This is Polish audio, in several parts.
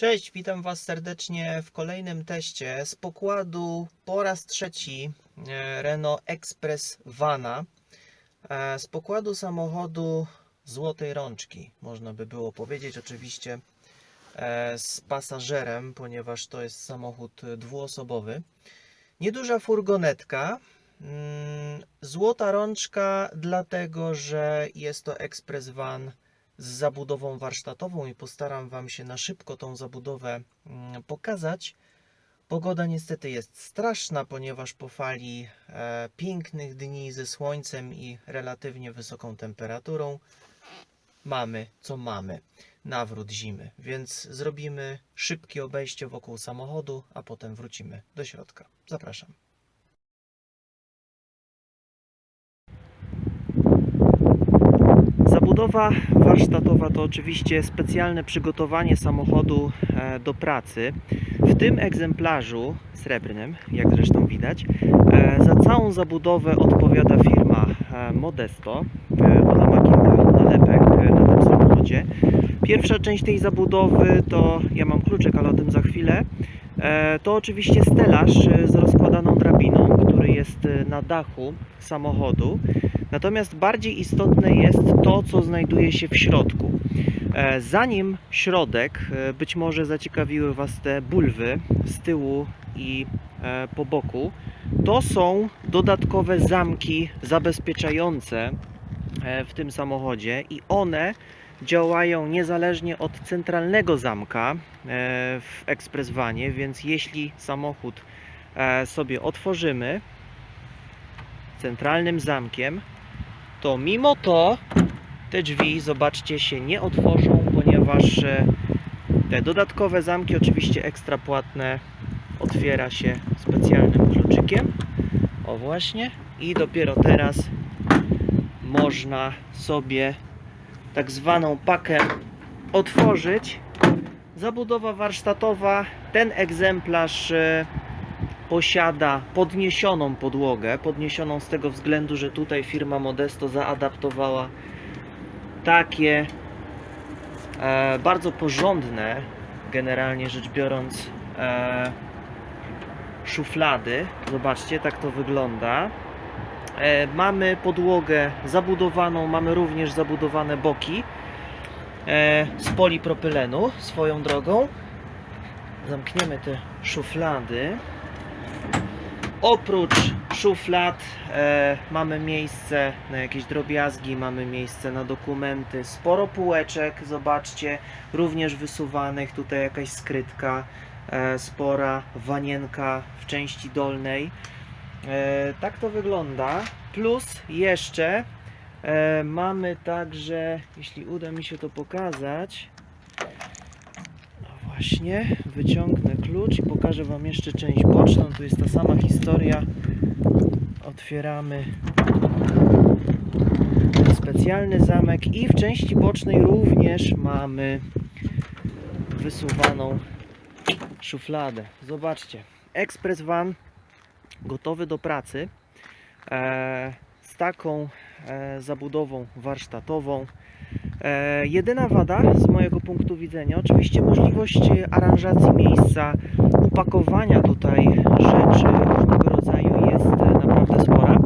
Cześć, witam Was serdecznie w kolejnym teście z pokładu po raz trzeci e, Renault Express Vana. E, Z pokładu samochodu złotej rączki, można by było powiedzieć, oczywiście e, z pasażerem, ponieważ to jest samochód dwuosobowy. Nieduża furgonetka. mm, Złota rączka, dlatego że jest to Express Van z zabudową warsztatową i postaram Wam się na szybko tą zabudowę mm, pokazać. Pogoda niestety jest straszna, ponieważ po fali e, pięknych dni ze słońcem i relatywnie wysoką temperaturą mamy co mamy. Nawrót zimy, więc zrobimy szybkie obejście wokół samochodu, a potem wrócimy do środka. Zapraszam. Zabudowa warsztatowa to oczywiście specjalne przygotowanie samochodu e, do pracy. W tym egzemplarzu srebrnym, jak zresztą widać, e, za całą zabudowę odpowiada firma e, Modesto. Ona ma kilka nalepek na tym samochodzie. Pierwsza część tej zabudowy to, ja mam kluczyk, ale o tym za chwilę, to oczywiście stelaż z rozkładaną drabiną, który jest na dachu samochodu. Natomiast bardziej istotne jest to, co znajduje się w środku. E, Zanim środek, e, być może zaciekawiły Was te bulwy z tyłu i e, po boku, to są dodatkowe zamki zabezpieczające w tym samochodzie i one działają niezależnie od centralnego zamka w Express Vanie, więc jeśli samochód sobie otworzymy centralnym zamkiem, to mimo to te drzwi, zobaczcie, się nie otworzą, ponieważ e, te dodatkowe zamki, oczywiście ekstra płatne, otwiera się specjalnym kluczykiem. O właśnie. I dopiero teraz można sobie tak zwaną pakę otworzyć. Zabudowa warsztatowa, ten egzemplarz e, posiada podniesioną podłogę, podniesioną z tego względu, że tutaj firma Modesto zaadaptowała takie e, bardzo porządne, generalnie rzecz biorąc, e, szuflady. Zobaczcie, tak to wygląda. E, mamy podłogę zabudowaną, mamy również zabudowane boki e, z polipropylenu swoją drogą. Zamkniemy te szuflady. Oprócz szuflad e, mamy miejsce na jakieś drobiazgi, mamy miejsce na dokumenty, sporo półeczek, zobaczcie, również wysuwanych, tutaj jakaś skrytka, e, spora wanienka w części dolnej. E, tak to wygląda. Plus jeszcze e, mamy także, jeśli uda mi się to pokazać, właśnie, wyciągnę klucz i pokażę Wam jeszcze część boczną. Tu jest ta sama historia. Otwieramy specjalny zamek i w części bocznej również mamy wysuwaną szufladę. Zobaczcie, Express Van gotowy do pracy e, z taką e, zabudową warsztatową. E, jedyna wada z mojego punktu widzenia, oczywiście możliwość aranżacji miejsca, upakowania tutaj rzeczy różnego rodzaju jest e, naprawdę spora.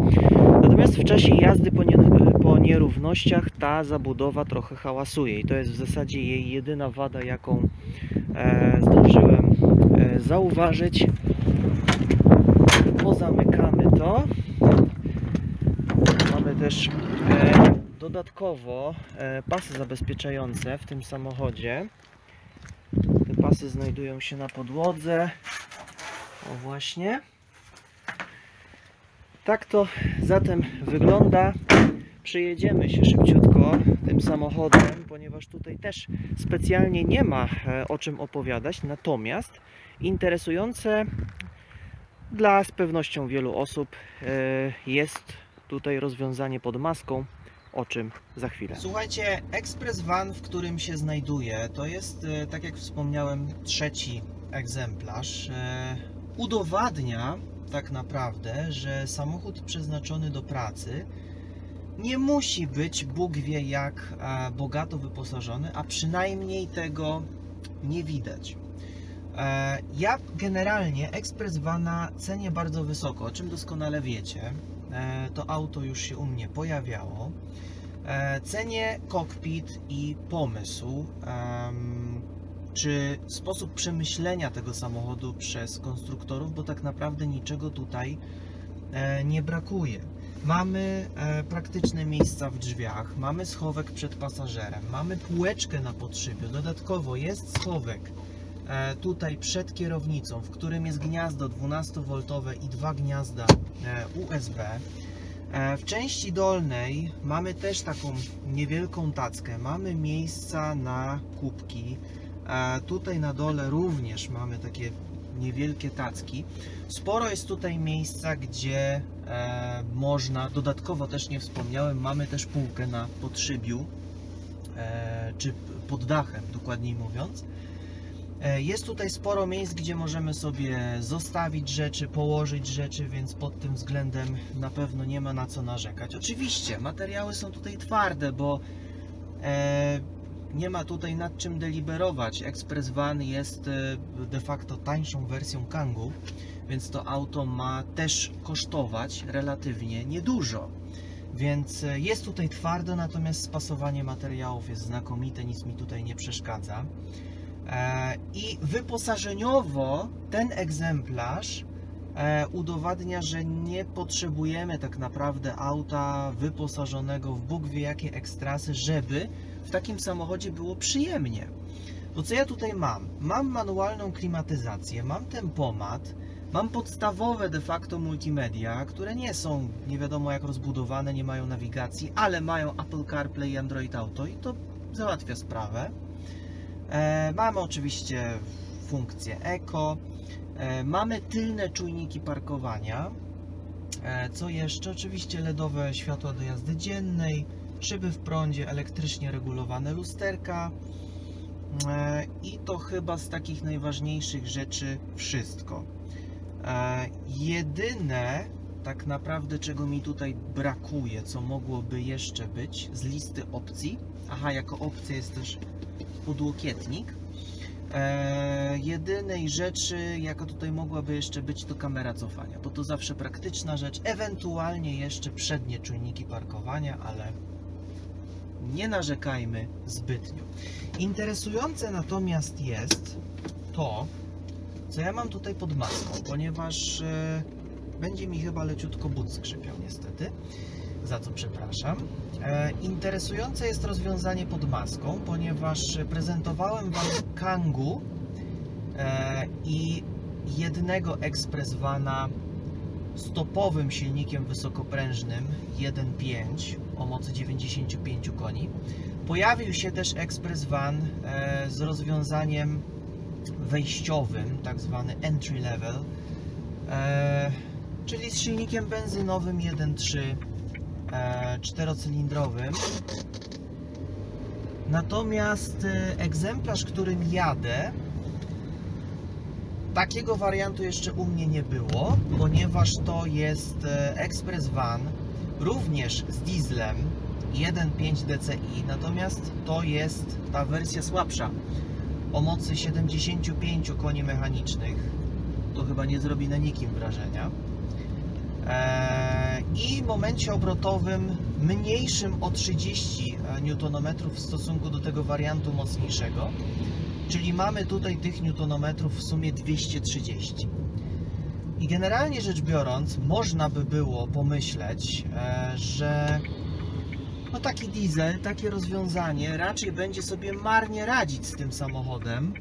Natomiast w czasie jazdy po, nie, po nierównościach ta zabudowa trochę hałasuje i to jest w zasadzie jej jedyna wada, jaką e, zdążyłem e, zauważyć. Pozamykamy to. Mamy też e, dodatkowo e, pasy zabezpieczające w tym samochodzie. Te pasy znajdują się na podłodze. O właśnie. Tak to zatem wygląda. Przejedziemy się szybciutko tym samochodem, ponieważ tutaj też specjalnie nie ma e, o czym opowiadać. Natomiast interesujące dla z pewnością wielu osób e, jest tutaj rozwiązanie pod maską, o czym za chwilę. Słuchajcie, Express Van, w którym się znajduje, to jest, e, tak jak wspomniałem, trzeci egzemplarz. E, Udowadnia tak naprawdę, że samochód przeznaczony do pracy nie musi być Bóg wie jak e, bogato wyposażony, a przynajmniej tego nie widać. E, Ja generalnie Express Vana cenię bardzo wysoko, o czym doskonale wiecie. E, To auto już się u mnie pojawiało. E, Cenię kokpit i pomysł, czy sposób przemyślenia tego samochodu przez konstruktorów, bo tak naprawdę niczego tutaj nie brakuje. Mamy praktyczne miejsca w drzwiach, mamy schowek przed pasażerem, mamy półeczkę na podszybiu. Dodatkowo jest schowek tutaj przed kierownicą, w którym jest gniazdo 12V i dwa gniazda e, USB. E, W części dolnej mamy też taką niewielką tackę. Mamy miejsca na kubki. E, Tutaj na dole również mamy takie niewielkie tacki. Sporo jest tutaj miejsca, gdzie e, można, dodatkowo też nie wspomniałem, mamy też półkę na podszybiu, e, czy pod dachem, dokładniej mówiąc. E, Jest tutaj sporo miejsc, gdzie możemy sobie zostawić rzeczy, położyć rzeczy, więc pod tym względem na pewno nie ma na co narzekać. Oczywiście materiały są tutaj twarde, bo e, nie ma tutaj nad czym deliberować. Express Van jest e, de facto tańszą wersją Kangoo, więc to auto ma też kosztować relatywnie niedużo. Więc jest tutaj twarde, natomiast spasowanie materiałów jest znakomite, nic mi tutaj nie przeszkadza. E, I wyposażeniowo ten egzemplarz e, udowadnia, że nie potrzebujemy tak naprawdę auta wyposażonego w Bóg wie jakie ekstrasy, żeby w takim samochodzie było przyjemnie. Bo co ja tutaj mam? Mam manualną klimatyzację, mam tempomat, mam podstawowe de facto multimedia, które nie są nie wiadomo jak rozbudowane, nie mają nawigacji, ale mają Apple CarPlay i Android Auto i to załatwia sprawę. E, mamy oczywiście funkcję Eco, e, mamy tylne czujniki parkowania. E, co jeszcze? Oczywiście LEDowe światła do jazdy dziennej, szyby w prądzie, elektrycznie regulowane lusterka. I to chyba z takich najważniejszych rzeczy wszystko. Jedyne tak naprawdę czego mi tutaj brakuje, co mogłoby jeszcze być z listy opcji. Aha, jako opcja jest też podłokietnik. E, jedynej rzeczy, jaka tutaj mogłaby jeszcze być, to kamera cofania, bo to zawsze praktyczna rzecz. Ewentualnie jeszcze przednie czujniki parkowania, ale nie narzekajmy zbytnio. Interesujące natomiast jest to, co ja mam tutaj pod maską, ponieważ e, będzie mi chyba leciutko but skrzypiał niestety, za co przepraszam. E, interesujące jest rozwiązanie pod maską, ponieważ prezentowałem Wam Kangoo e, i jednego Express Vana z topowym silnikiem wysokoprężnym 1.5 o mocy 95 koni. Pojawił się też Express Van e, z rozwiązaniem wejściowym, tak zwany entry level, czyli z silnikiem benzynowym 1.3 e, czterocylindrowym. Natomiast e, egzemplarz, którym jadę, takiego wariantu jeszcze u mnie nie było, ponieważ to jest e, Express Van, również z dieslem 1.5 DCI, natomiast to jest ta wersja słabsza o mocy 75 koni mechanicznych. To chyba nie zrobi na nikim wrażenia. Eee, I w momencie obrotowym mniejszym o 30 Nm w stosunku do tego wariantu mocniejszego. Czyli mamy tutaj tych newtonometrów w sumie 230. I generalnie rzecz biorąc, można by było pomyśleć, e, że no taki diesel, takie rozwiązanie raczej będzie sobie marnie radzić z tym samochodem.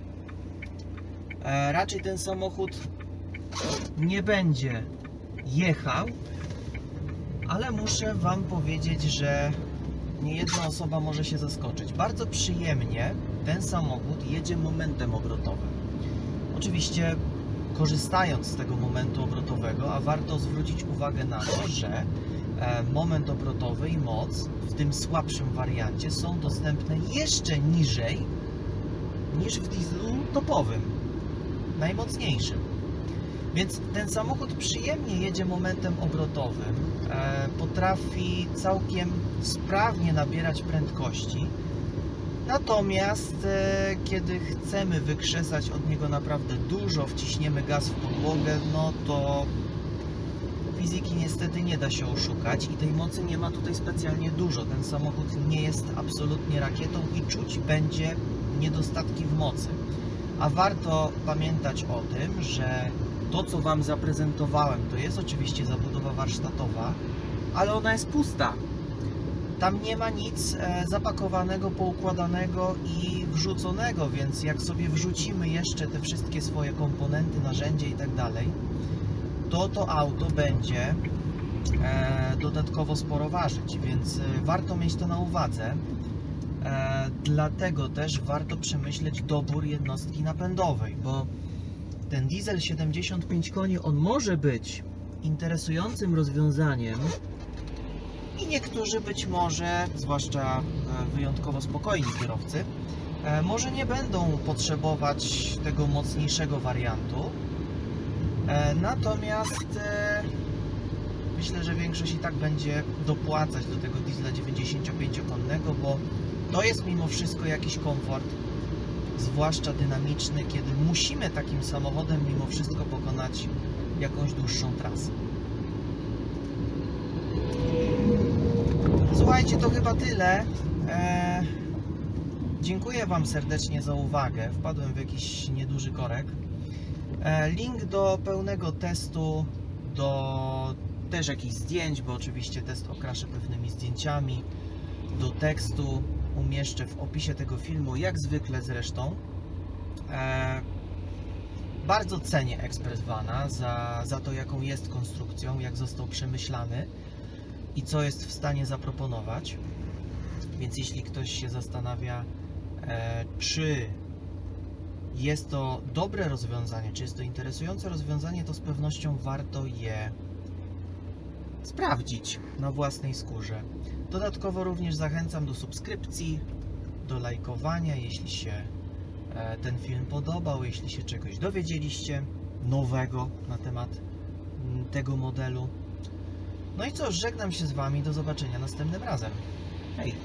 E, Raczej ten samochód nie będzie jechał, ale muszę Wam powiedzieć, że nie jedna osoba może się zaskoczyć. Bardzo przyjemnie ten samochód jedzie momentem obrotowym. Oczywiście korzystając z tego momentu obrotowego, a warto zwrócić uwagę na to, że e, moment obrotowy i moc w tym słabszym wariancie są dostępne jeszcze niżej niż w dieslu topowym, najmocniejszym. Więc ten samochód przyjemnie jedzie momentem obrotowym, e, potrafi całkiem sprawnie nabierać prędkości. Natomiast e, kiedy chcemy wykrzesać od niego naprawdę dużo, wciśniemy gaz w podłogę, no to fizyki niestety nie da się oszukać i tej mocy nie ma tutaj specjalnie dużo. Ten samochód nie jest absolutnie rakietą i czuć będzie niedostatki w mocy. A warto pamiętać o tym, że to co Wam zaprezentowałem to jest oczywiście zabudowa warsztatowa, ale ona jest pusta. Tam nie ma nic e, zapakowanego, poukładanego i wrzuconego, więc jak sobie wrzucimy jeszcze te wszystkie swoje komponenty, narzędzie i tak dalej, to to auto będzie e, dodatkowo sporo ważyć, więc e, warto mieć to na uwadze. Dlatego też warto przemyśleć dobór jednostki napędowej, bo ten diesel 75 koni, on może być interesującym rozwiązaniem i niektórzy być może, zwłaszcza e, wyjątkowo spokojni kierowcy, e, może nie będą potrzebować tego mocniejszego wariantu. E, Natomiast myślę, że większość i tak będzie dopłacać do tego diesla 95-konnego, bo to jest mimo wszystko jakiś komfort, zwłaszcza dynamiczny, kiedy musimy takim samochodem mimo wszystko pokonać jakąś dłuższą trasę. Słuchajcie, to chyba tyle. E, dziękuję Wam serdecznie za uwagę. Wpadłem w jakiś nieduży korek. E, link do pełnego testu, do też jakichś zdjęć, bo oczywiście test okraszę pewnymi zdjęciami, do tekstu umieszczę w opisie tego filmu, jak zwykle zresztą. E, bardzo cenię Express Vana za, za to, jaką jest konstrukcją, jak został przemyślany i co jest w stanie zaproponować. Więc jeśli ktoś się zastanawia, e, czy jest to dobre rozwiązanie, czy jest to interesujące rozwiązanie, to z pewnością warto je sprawdzić na własnej skórze. Dodatkowo również zachęcam do subskrypcji, do lajkowania, jeśli się e, ten film podobał, jeśli się czegoś dowiedzieliście nowego na temat tego modelu. No i co, żegnam się z Wami, do zobaczenia następnym razem. Hej!